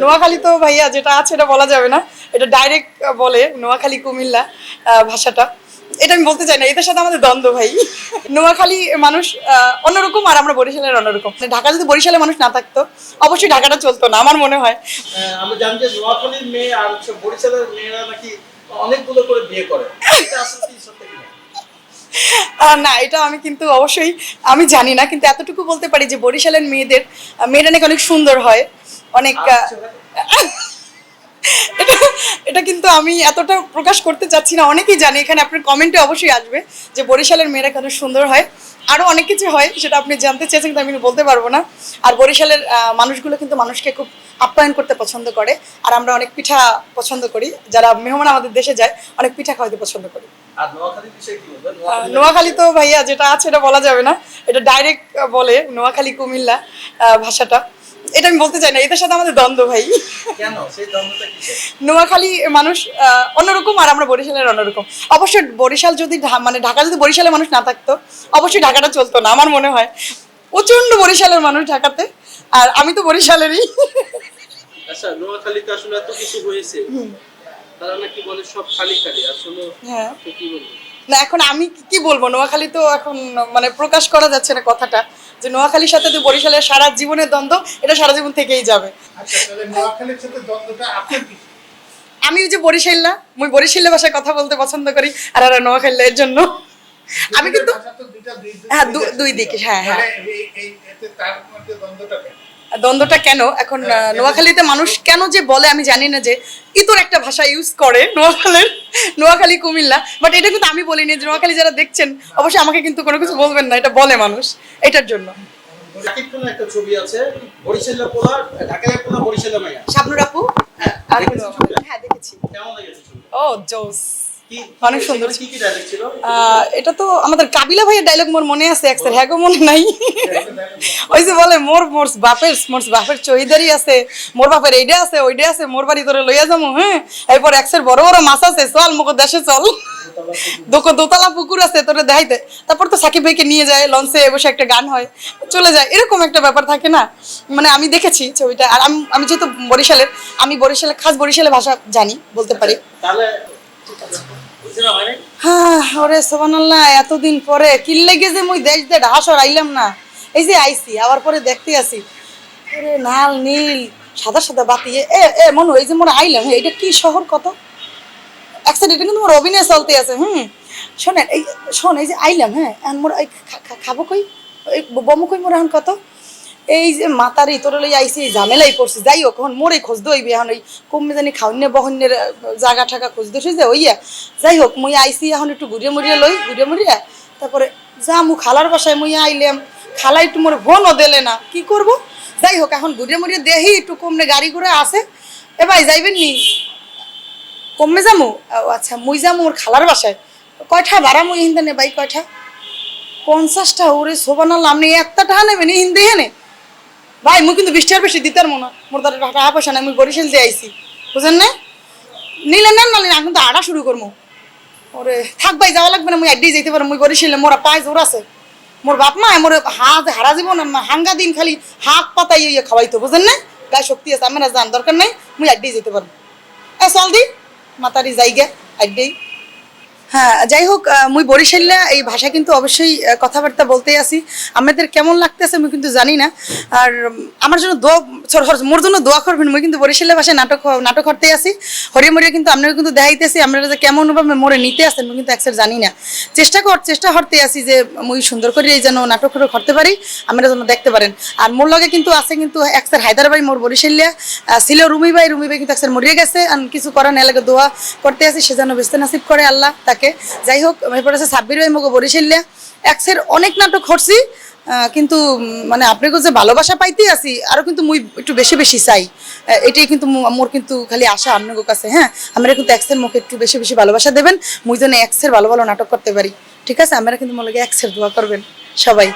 নোয়াখালী তো ভাইয়া যেটা আছে এটা বলা যাবে না। এটা ডাইরেক্ট বলে নোয়াখালী কুমিল্লা ভাষাটা। এটা আমি বলতে চাই না এটার সাথে আমাদের দ্বন্দ্ব ভাই। নোয়াখালী মানুষ অন্যরকম আর আমরা বরিশালের অন্যরকম। ঢাকা যদি বরিশালের মানুষ না থাকতো অবশ্যই ঢাকাটা চলতো না আমার মনে হয়। আমরা জানি যে নোয়াখালীর মেয়ে আর বরিশালের মেয়েরা নাকি অনেকগুলো করে বিয়ে করে। এটা আসলে সত্যি না? এটা আমি কিন্তু অবশ্যই আমি জানি না কিন্তু এতটুকু বলতে পারি যে বরিশালের মেয়েদের মেয়েরা নাকি অনেক সুন্দর হয়। অনেক আচ্ছা, এটা এটা কিন্তু আমি এতটা প্রকাশ করতে চাচ্ছি না অনেকেই জানে এখানে আপনার কমেন্টে অবশ্যই আসবে যে বরিশালের মেয়েরা কেন সুন্দর হয়। আরও অনেক কিছু হয় সেটা আপনি জানতে চেয়েছেন কিন্তু আমি বলতে পারব না। আর বরিশালের আহ, মানুষগুলো কিন্তু মানুষকে খুব আপ্যায়ন করতে পছন্দ করে আর আমরা অনেক পিঠা পছন্দ করি। যারা মেহমান আমাদের দেশে যায় অনেক পিঠা খাওয়াতে পছন্দ করি। আর নোয়াখালীর বিষয়ে কি বলবেন? আহ, নোয়াখালী তো ভাইয়া যেটা আছে এটা বলা যাবে না। এটা ডাইরেক্ট বলে নোয়াখালী কুমিল্লা ভাষাটা। এটা আমি বলতে চাই না এটার সাথে আমাদের দ্বন্দ্ব ভাই। কেন? সেই দ্বন্দ্বটা কিসের? নোয়াখালী মানুষ অন্যরকম আর আমরা বরিশালের অন্যরকম। অবশ্যই বরিশাল যদি মানে ঢাকা যদি বরিশালের মানুষ না থাকতো অবশ্যই ঢাকাটা চলতো না আমার মনে হয়। প্রচণ্ড বরিশালের মানুষ ঢাকাতে আর আমি তো বরিশালেরই। আচ্ছা নোয়াখালীতে আসলে এত কিছু হয়েছে। তারা নাকি বলে সব খালি খালি আসলে হ্যাঁ। কি বলব না এখন আমি কি- কি বলব? নোয়াখালী তো এখন মানে প্রকাশ করা যাচ্ছে না কথাটা। যে নোয়াখালীর সাথে তো বরিশালের সারা জীবনের দ্বন্দ্ব এটা সারা জীবন থেকেই যাবে আচ্ছা আমি ওই যে বরিশাল্লা মুই বরিশাল্লা ভাষায় কথা বলতে পছন্দ করি আর আর নোয়াখালীলা এর জন্য আমি কিন্তু হ্যাঁ। দুই দিকে, হ্যাঁ, হ্যাঁ। দ্বন্দ্বটা কেন? এখন নোয়াখালীতে মানুষ কেন যে বলে আমি জানি না যে ইতর একটা ভাষা ইউজ করে নোয়াখালীর নোয়াখালী কুমিল্লা। বাট এটা কিন্তু আমি বলিনি যে নোয়াখালী যারা দেখছেন অবশ্যই আমাকে কিন্তু কোনো কিছু বলবেন না এটা বলে মানুষ এটার জন্য। একটা ছবি আছে বরিশালের পোলা ঢাকায় পোলা বরিশালের শাবনুর আপু? হ্যাঁ? হ্যাঁ দেখেছি। কেমন লেগেছে ছবি ও জোস। অনেক সুন্দর। এটা তো আমাদের কাবিলা ভাইয়ের ডায়লগ মোর মনে আছে একসার হ্যাঁ মনে নাই। ওই যে বলে মোর মোর বাপের মোর বাপের চহিদারি আছে মোর বাপের এইটা আছে ওইটা আছে মোর বাড়ি তোরে লইয়া যাব হ্যাঁ? এরপর একসের বড় বড় মাছ আছে চল মুখ দেশে চল। দোক দোতলা পুকুর আছে তোরে দেখাইতে। তারপর তো সাকিব ভাইকে নিয়ে যায় লঞ্চে বসে একটা গান হয় চলে যায়। এরকম একটা ব্যাপার থাকে না? মানে আমি দেখেছি ছবিটা আর আমি আমি যেহেতু বরিশালের আমি বরিশালের খাস বরিশালের ভাষা জানি বলতে পারি। তাহলে হয় এতদিন পরে। কিল লেগে যে মুই দেশ দিয়ে ঢাসর আইলাম না। এই যে আইছি আবার পরে দেখতে আসি। লাল, নীল, সাদা সাদা বাতি। এ- এ মনে, এই যে মনে আইলাম এটা কি শহর কত? অ্যাক্সিডেন্ট কিন্তু মোর অভিনয় চলতে আছে, হুম। শোনেন, এই, শোন, এই যে আইলাম হ্যাঁ মোর খাব কই? বমু কই মোর এখন কত? এই যে মাতারি তোর লই আইসি ঝামেলাই পড়ছি যাই হোক, এখন মোরে খোঁজ দইবি, এখন ওই কমে জানি খাওয়ান্নে বহন্যের জায়গা ঠাকা খোঁজ দইছে যে, ওইয়া। যাই হোক, মুই আইসি এখন একটু ঘুরিয়ে মুড়িয়ে লই, ঘুরিয়ে মুড়িয়ে তারপরে যা মু খালার বাসায়, মুই আইলাম। খালা একটু মোর বোনও দিলে না, কি করব? যাই হোক, এখন ঘুরিয়ে মুড়িয়ে দেখি একটু কমনে গাড়ি ঘোড়া আছে। এ ভাই, যাইবেন নি? কমে যামু? আচ্ছা মুই যামু ওর খালার বাসায়। কয়টা ভাড়া মুই হিন্দে নে ভাই কয়টা পঞ্চাশটা, ওরে শোভানাল আপনি একটা টাকা নেবেন হিন্দে হেনে ভাই, মুই কিন্তু বৃষ্টি আর বেশি দিতার মনে হয়। মোর তার টাকা পয়সা নাই, মুই বরিশাল দিয়ে আইছি। বুঝেন না নিলে নেন না এখন তো আড়া শুরু করব ওরে, থাক ভাই, যাওয়া লাগবে না, মুই একদিন যেতে পারো মুই বরিশালে, মোরা পায়ে জোর আছে। মোর বাপ মা, মোর হাত হারা জীবন হাঙ্গা দিন খালি হাত পাতাই ইয়ে খাওয়াইতো, বুঝেন না গায়ে শক্তি আছে, আমার জান দরকার নাই, মুই একদিন যেতে পারব। এ, চল দি, মাতারি জায়গা একদিন। হ্যাঁ যাই হোক মুই বরিশাল্লা এই ভাষা কিন্তু অবশ্যই কথাবার্তা বলতে আসি। আমাদের কেমন লাগতেছে আমি কিন্তু জানি না। আর আমার জন্য দোয়া মোর জন্য দোয়া করবেন। মুই কিন্তু বরিশাল্লা ভাষায় নাটক নাটক করতে আসি। হরিয়া মরিয়া কিন্তু আপনাকে কিন্তু দেখাইতেছি। আপনারা যে কেমন ভাবে মোরে নিতে আসেন কিন্তু একসাথে জানি না। চেষ্টা কর চেষ্টা হরতে আছি যে মুই সুন্দর করে এই যেন নাটক করে করতে পারি আপনারা যেন দেখতে পারেন। আর মোর লগে কিন্তু আছে কিন্তু একসার হায়দ্রাবাই মোর বরিশালিয়া ছিল রুমি ভাই রুমি ভাই কিন্তু একসার মরিয়ে গেছে আর কিছু করার নেই লাগে দোয়া করতে আসি সে যেন বেস্তে নাসিব করে আল্লাহ তাকে। যাই হোক এরপর আছে সাব্বির ভাই মগো এক একসের অনেক নাটক আহ, কিন্তু মানে আপনাকে যে ভালোবাসা পাইতে আছি আরও কিন্তু মুই একটু বেশি বেশি চাই। এটাই কিন্তু মোর কিন্তু খালি আশা আপনার কাছে হ্যাঁ? আমরা কিন্তু এক্সের মুখে একটু বেশি বেশি ভালোবাসা দেবেন। মুই যেন এক্সের ভালো ভালো নাটক করতে পারি। ঠিক আছে? আমরা কিন্তু মনে লাগে এক্সের দোয়া করবেন, সবাই।